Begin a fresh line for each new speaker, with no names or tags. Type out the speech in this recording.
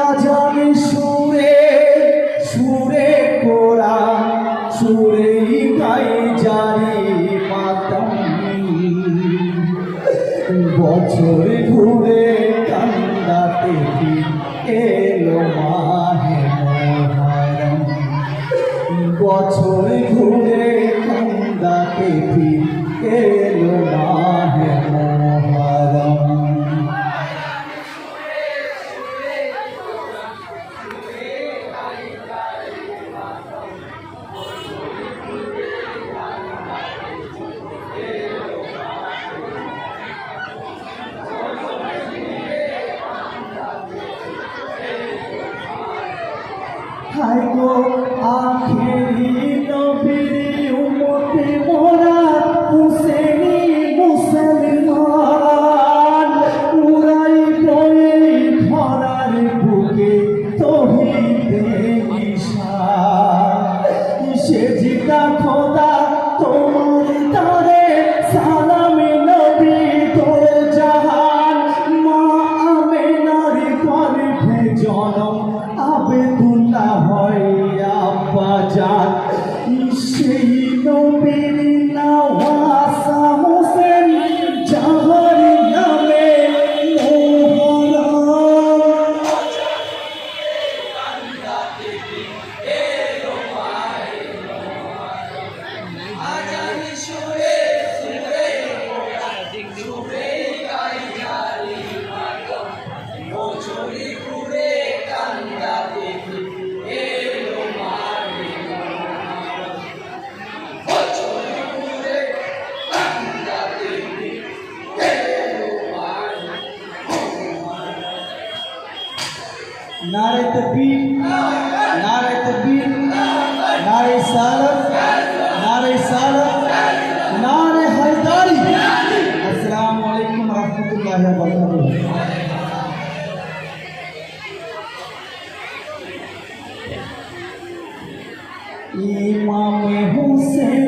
আজ আমি সুরে সুরে কোরা সুরে গাই জারি মাতাম বছর ঘুরে কান্দাতে এলো মাহে বছর ঘুরে কান্দাতে ফির হাই গো? আখেরি নবীর উম্মতে মোরা হুসেনি মুসলমান। উড়াই পড়ে ধরার বুকে তহিদে ঈশান সে জিতা খোদা, তোমার তারে সালামে নবী তো জাহান। মা আমেনার গর্ভে জনম হয় জান সেই নবীর নওয়াসা نعرہ تکبیر نعرہ تکبیر نعرہ سالت نعرہ سالت نعرہ حیداری السلام علیکم ورحمت اللہ وبرکاتہ۔ امام حسین